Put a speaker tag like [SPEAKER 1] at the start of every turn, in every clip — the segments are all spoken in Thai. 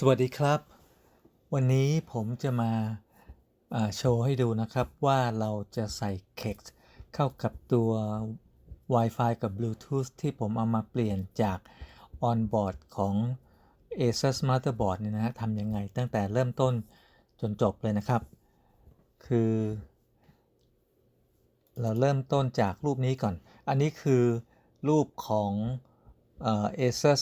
[SPEAKER 1] สวัสดีครับ วันนี้ผมจะมาาโชว์ให้ดูนะครับว่าเราจะใส่ KEX เข้ากับตัว Wi-Fi กับ Bluetooth ที่ผมเอามาเปลี่ยนจาก on-board ของ Asus Motherboard เนี่ยนะฮะทำยังไงตั้งแต่เริ่มต้นจนจบเลยนะครับ คือ เราเริ่มต้นจากรูปนี้ก่อน อันนี้คือรูปของเอ่อ Asus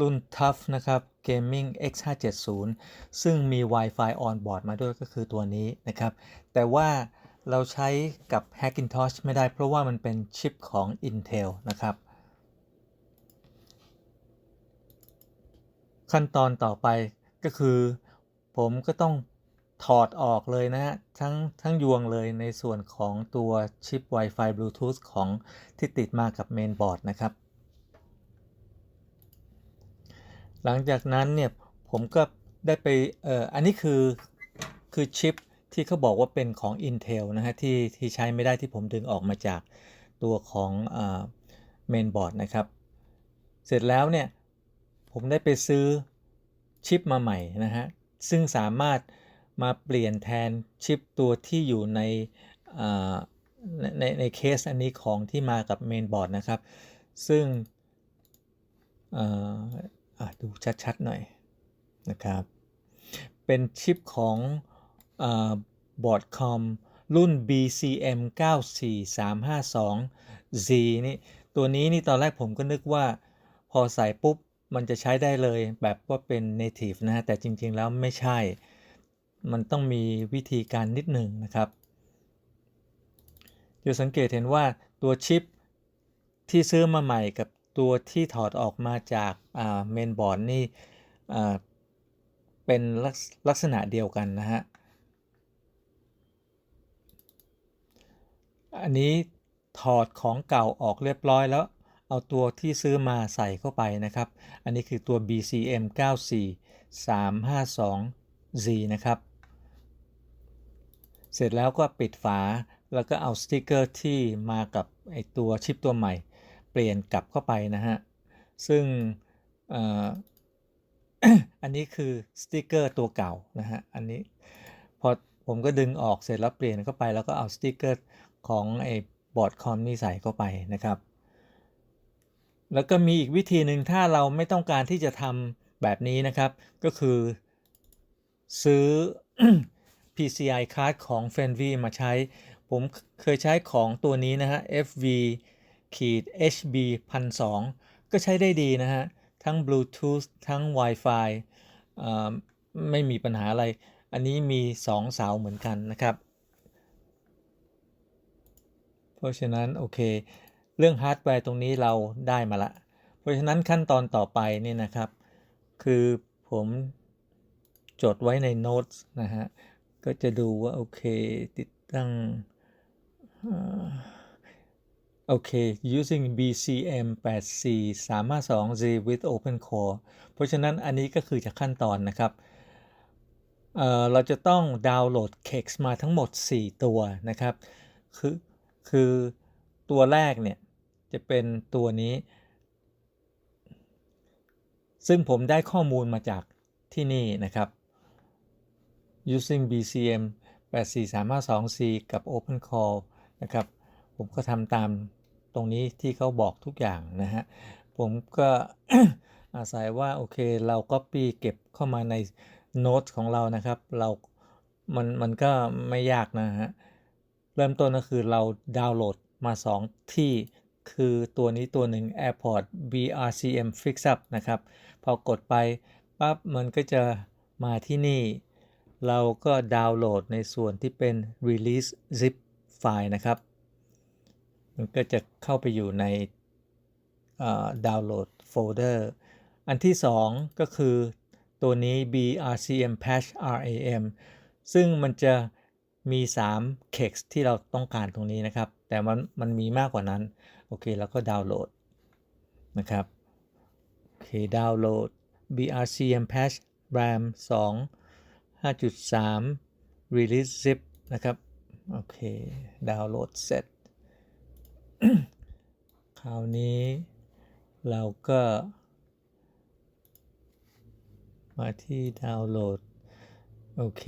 [SPEAKER 1] รุ่น Tough นะครับ Gaming X570 ซึ่งมี Wi-Fi on board มาด้วยก็คือตัวนี้นะครับ แต่ว่าเราใช้กับ Hackintosh ไม่ได้เพราะว่ามันเป็นชิปของ Intel นะครับ ขั้นตอนต่อไปก็คือผมก็ต้องถอดออกเลยนะฮะทั้งทั้งยวงเลยในส่วนของตัวชิป Wi-Fi Bluetooth ของที่ติดมากับเมนบอร์ดนะครับ หลังจากนั้นเนี่ยผมก็ได้ไปเอ่ออันนี้คือคือชิปที่เขาบอกว่าเป็นของ Intel นะฮะที่ที่ใช้ไม่ได้ที่ผมดึงออกมาจากตัวของเมนบอร์ดนะครับ เสร็จแล้วเนี่ยผมได้ไปซื้อชิปมาใหม่นะฮะซึ่งสามารถมาเปลี่ยนแทนชิปตัวที่อยู่ในในในในเคสอันนี้ของที่มากับเมนบอร์ดนะครับ ซึ่ง ดูชัดๆหน่อยนะครับ เป็นชิปของบอร์ดคอมรุ่น BCM 94352Z นี่ตัวนี้นี่ตอนแรกผมก็นึกว่า พอใส่ปุ๊บมันจะใช้ได้เลยแบบว่าเป็น native นะฮะแต่จริงๆแล้วไม่ใช่ มันต้องมีวิธีการนิดหนึ่งนะครับจะสังเกตเห็นว่าตัวชิปที่ซื้อมาใหม่กับ ตัวที่ถอดออกมาจากเมนบอร์ดนี่เป็นลักษณะเดียวกันนะฮะ อันนี้ถอดของเก่าออกเรียบร้อยแล้ว เอาตัวที่ซื้อมาใส่เข้าไปนะครับ อันนี้คือตัว BCM 94352Z นะครับ เสร็จแล้วก็ปิดฝาแล้วก็เอาสติกเกอร์ที่มากับไอตัวชิปตัวใหม่ เปลี่ยนกลับเข้าไปนะฮะ ซึ่งอันนี้คือสติกเกอร์ตัวเก่านะฮะ อันนี้พอผมก็ดึงออกเสร็จแล้วเปลี่ยนเข้าไปแล้วก็เอาสติกเกอร์ของไอ้บอร์ดคอมนี่ใส่เข้าไปนะครับ แล้วก็มีอีกวิธีหนึ่งถ้าเราไม่ต้องการที่จะทำแบบนี้นะครับ ก็คือซื้อ PCI card ของ f e n v มาใช้ ผมเคยใช้ของตัวนี้นะฮะ FV ขีด HB 1002ก็ใช้ได้ดีนะฮะ ทั้ง Bluetooth ทั้ง Wi-Fi ไม่มีปัญหาอะไร อันนี้มี 2 เสาเหมือนกันนะครับ เพราะฉะนั้น โอเค เรื่องฮาร์ดแวร์ตรงนี้เราได้มาละ เพราะฉะนั้นขั้นตอนต่อไปนี่นะครับ คือผมจดไว้ในโน้ตนะฮะ ก็จะดูว่า โอเค ติดตั้ง โอเค using BCM 84352Z with Open Core เพราะฉะนั้นอันนี้ก็คือจากขั้นตอนนะครับเเราจะต้องดาวน์โหลด KEX มาทั้งหมด 4 ตัวนะครับ คือคือตัวแรกเนี่ย จะเป็นตัวนี้ ซึ่งผมได้ข้อมูลมาจากที่นี่นะครับ using BCM 84352C กับ Open Core นะครับ ผมก็ทำตามตรงนี้ที่เขาบอกทุกอย่างนะฮะ ผมก็อาศัยว่าโอเคเราก็ปีเก็บเข้ามาในโน้ตของเรานะครับ เรา มัน มันก็ไม่ยากนะฮะ เริ่มต้นก็คือเราดาวน์โหลดมา 2 ที่คือตัวนี้ตัวหนึ่ง Airport BRCM Fix Up นะครับ พอกดไปปั๊บมันก็จะมาที่นี่ เราก็ดาวน์โหลดในส่วนที่เป็น Release Zip ไฟล์นะครับ มันก็จะเข้าไปอยู่ในดาวน์โหลดโฟลเดอร์ อันที่ 2 ก็คือตัวนี้ BRCM Patch RAM ซึ่งมันจะมี3 kex ที่เราต้องการตรงนี้นะครับ แต่มันมันมีมากกว่านั้น โอเคแล้วก็ดาวน์โหลดนะครับโอเคดาวน์โหลด BRCM Patch RAM 2 5.3 Release Zip นะครับ โอเค ดาวน์โหลดเสร็จ คราวนี้เราก็ มาที่ดาวน์โหลด โอเค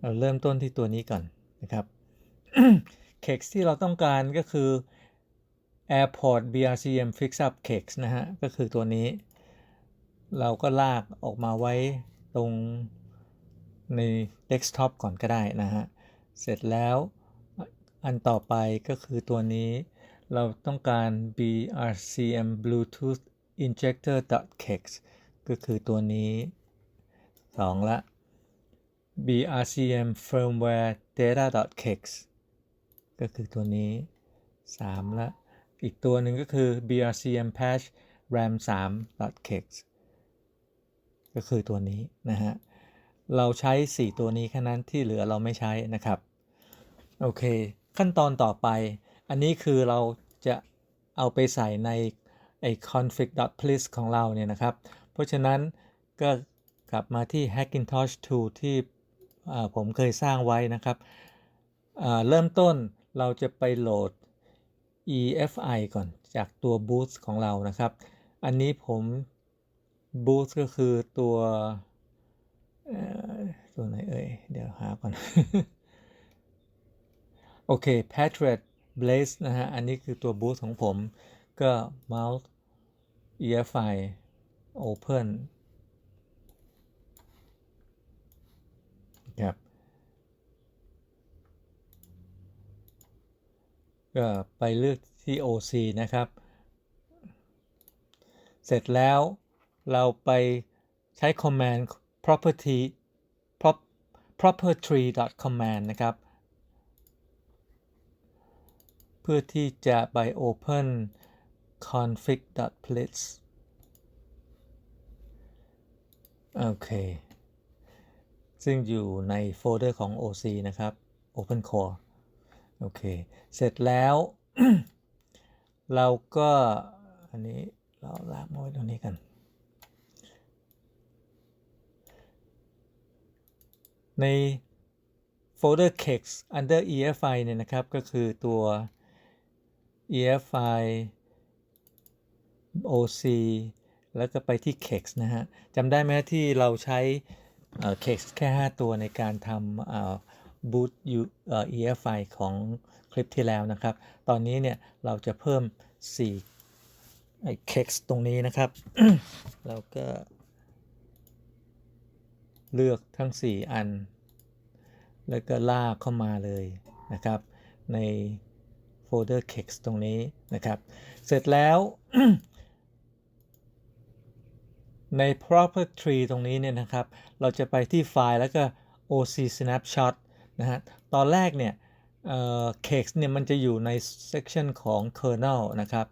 [SPEAKER 1] เราเริ่มต้นที่ตัวนี้ก่อนนะครับ Kex ที่เราต้องการก็คือ Airport BRCM Fix Up Kex นะฮะ ก็คือตัวนี้ เราก็ลากออกมาไว้ตรงใน Desktop ก่อนก็ได้นะฮะ เสร็จแล้วอันต่อไปก็คือตัวนี้ เราต้องการ BRCM Bluetooth Injector kex ก็คือตัวนี้ 2 ละ BRCM Firmware Data kex ก็คือตัวนี้ 3 ละ อีกตัวหนึ่งก็คือ BRCM Patch RAM 3 kex ก็คือตัวนี้นะฮะ เราใช้ 4 ตัวนี้แค่นั้นที่เหลือเราไม่ใช้นะครับ โอเค ขั้นตอนต่อไป อันนี้คือเราจะเอาไปใส่ในไอ้ config.plist ของเราเนี่ยนะครับ เพราะฉะนั้นก็กลับมาที่ Hackintosh tool ที่ผมเคยสร้างไว้นะครับ เริ่มต้นเราจะไปโหลด EFI ก่อนจากตัว Boost ของเรานะครับ อันนี้ผม Boost ก็คือตัวตัวไหนเอ่ย เดี๋ยวหาก่อน โอเค Patriot Blaze นะฮะ อันนี้คือตัวบูสของผม ก็ Mount EFI Open ครับ ก็ไปเลือกที่ OC นะครับ เสร็จแล้วเราไปใช้ command property prop property command นะครับ เพื่อที่จะไป open config.plist โอเค ซึ่งอยู่ในโฟลเดอร์ของ OC นะครับ Open Core โอเค เสร็จแล้ว เราก็ อันนี้เราลากมาไว้ตรงนี้กัน ในโฟลเดอร์ kex under EFI เนี่ยนะครับ ก็คือตัว EFI OC แล้วก็ไปที่ kex นะฮะจำได้ไหมที่เราใช้ kex แค่ 5 ตัวในการทำ boot EFI ของคลิปที่แล้วนะครับ ตอนนี้เนี่ยเราจะเพิ่ม 4 ไอ้ kex ตรงนี้นะครับ เราก็เลือกทั้ง 4 อัน แล้วก็ลากเข้ามาเลยนะครับ ใน โฟลเดอร์ kex ตรงนี้นะครับ เสร็จแล้ว ใน property ตรงนี้เนี่ยนะครับ เราจะไปที่ไฟล์แล้วก็ OC snapshot นะฮะ ตอนแรกเนี่ย kex เนี่ยมันจะอยู่ใน section ของ kernel นะครับ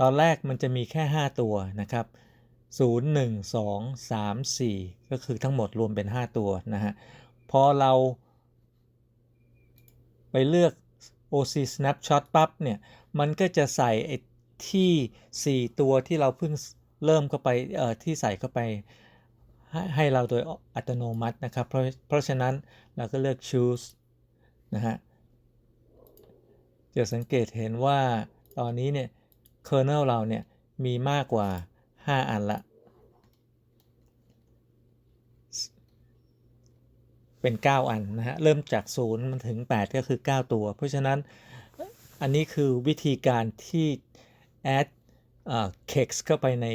[SPEAKER 1] ตอนแรกมันจะมีแค่ 5 ตัวนะครับ 0 1 2 3 4 ก็คือทั้งหมดรวมเป็น 5 ตัวนะฮะ พอเราไปเลือก OC snapshot ปั๊บเนี่ยมันก็จะใส่ไอ้ที่ 4 ตัวที่เราเพิ่งเริ่มเข้าไปเอ่อที่ใส่เข้าไปให้ให้เราโดยอัตโนมัตินะครับ เพราะเพราะฉะนั้นเราก็เลือก choose นะฮะจะสังเกตเห็นว่าตอนนี้เนี่ย kernel เราเนี่ยมีมากกว่า 5 อันละ เป็น 9 อันนะฮะ เริ่มจาก 0 มันถึง 8 ก็คือ 9 ตัว เพราะฉะนั้นอันนี้คือวิธีการที่ add kex เข้าไปใน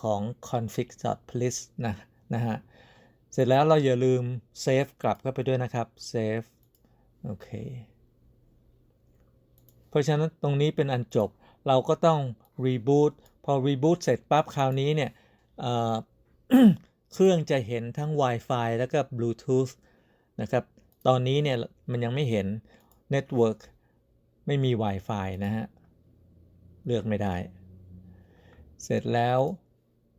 [SPEAKER 1] ของ config.plist นะนะฮะ เสร็จแล้วเราอย่าลืม save กลับเข้าไปด้วยนะครับ save โอเค เพราะฉะนั้นตรงนี้เป็นอันจบ เราก็ต้อง reboot พอ reboot เสร็จปั๊บคราวนี้เนี่ย เครื่องจะเห็นทั้ง Wi-Fi แล้วก็ Bluetooth นะครับ ตอนนี้เนี่ยมันยังไม่เห็น Network ไม่มี Wi-Fi นะฮะ เลือกไม่ได้ เสร็จแล้ว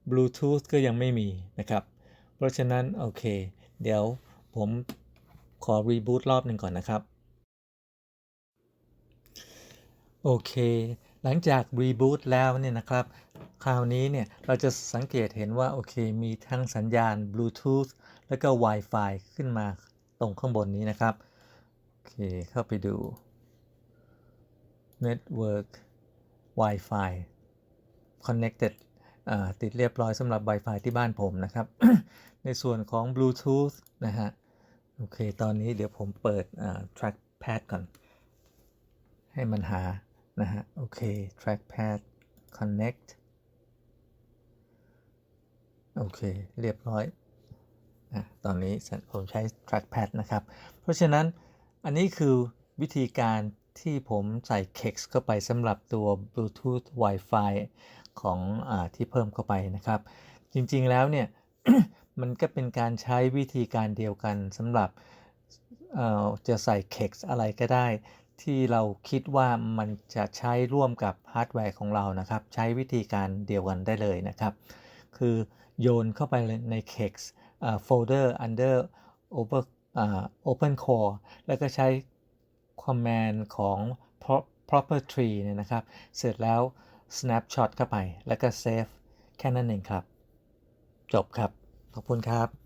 [SPEAKER 1] Bluetooth ก็ยังไม่มีนะครับ เพราะฉะนั้น โอเค เดี๋ยวผมขอ reboot รอบหนึ่งก่อนนะครับ โอเค หลังจาก reboot แล้วเนี่ยนะครับ คราวนี้เนี่ย เราจะสังเกตเห็นว่า โอเค มีทั้งสัญญาณ Bluetooth แล้วก็ Wi-Fi ขึ้นมา ตรงข้างบนนี้นะครับ โอเค เข้าไปดู Network Wi-Fi connected ติดเรียบร้อยสำหรับ Wi-Fi ที่บ้านผมนะครับ ในส่วนของ Bluetooth นะฮะ โอเค ตอนนี้เดี๋ยวผมเปิด trackpad ก่อน ให้มันหา นะฮะ โอเค trackpad connect โอเค เรียบร้อย อะตอนนี้ผมใช้ trackpad นะครับ เพราะฉะนั้นอันนี้คือวิธีการที่ผมใส่ KEX เข้าไปสำหรับตัว Bluetooth Wi-Fi ของอที่เพิ่มเข้าไปนะครับ จริงๆแล้วเนี่ย มันก็เป็นการใช้วิธีการเดียวกันสำหรับจะใส่ KEX อะไรก็ได้ ที่เราคิดว่ามันจะใช้ร่วมกับฮาร์ดแวร์ของเรานะครับ ใช้วิธีการเดียวกันได้เลยนะครับ คือโยนเข้าไปใน KEX โฟล เดอร์ under over อ่า open core แล้วก็ใช้ command ของ proper tree เนี่ยนะครับ เสร็จแล้ว snapshot เข้าไป แล้วก็ save แค่นั้นเองครับ จบครับ ขอบคุณครับ